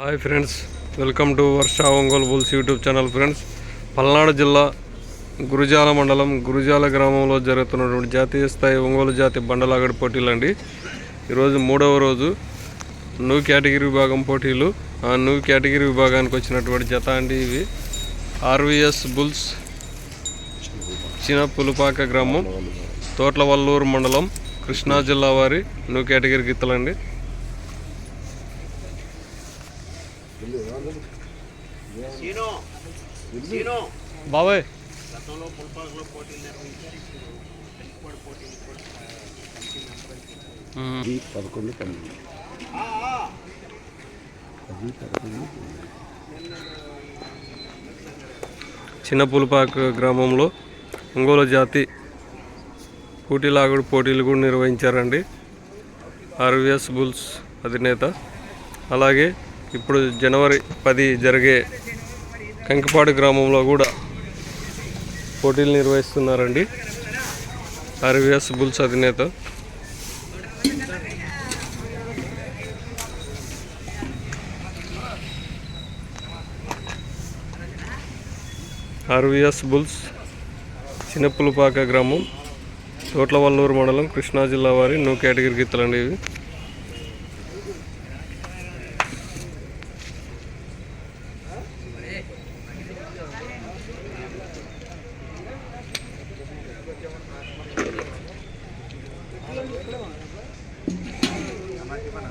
Hi friends welcome to Varsha Ongole bulls YouTube channel friends. Palnadu జిల్లా గురుజాల మండలం గురుజాల గ్రామంలో జరుగుతున్నటువంటి జాతీయ స్థాయి ఒంగోలు జాతి బండలాగడి పోటీలు అండి. ఈరోజు మూడవ రోజు న్యూ కేటగిరీ విభాగం పోటీలు. ఆ న్యూ కేటగిరీ విభాగానికి వచ్చినటువంటి జత అండి ఇవి. ఆర్వీఎస్ బుల్స్ చిన్న పులుపాక గ్రామం తోట్లవల్లూరు మండలం కృష్ణా జిల్లా వారి న్యూ కేటగిరీ గీతలండి బాబాయ్. గతంలో పుల్పాకులో పోటీలు నిర్వహించారు. ఇప్పుడు పెంచుకోడి పోటీలు కూడా కమిటీ మెంబర్ పది పదకొండు పన్నెండు. పది పదకొండు చిన్న పులిపాక గ్రామంలో ఒంగోలు జాతి కూటిలాగుడు పోటీలు కూడా నిర్వహించారండి. ఆర్వీఎస్ బుల్స్ అధినేత. అలాగే ఇప్పుడు జనవరి పది జరిగే కంకిపాడు గ్రామంలో కూడా పోటీలు నిర్వహిస్తున్నారండి. ఆర్వీఎస్ బుల్స్ అధినేత. ఆర్వీఎస్ బుల్స్ చిన్నపులపాక గ్రామం తోట్లవల్లూరు మండలం కృష్ణా జిల్లా వారి నూ కేటగిరీ గీతలండి ఇవి. ఎక్కడ మన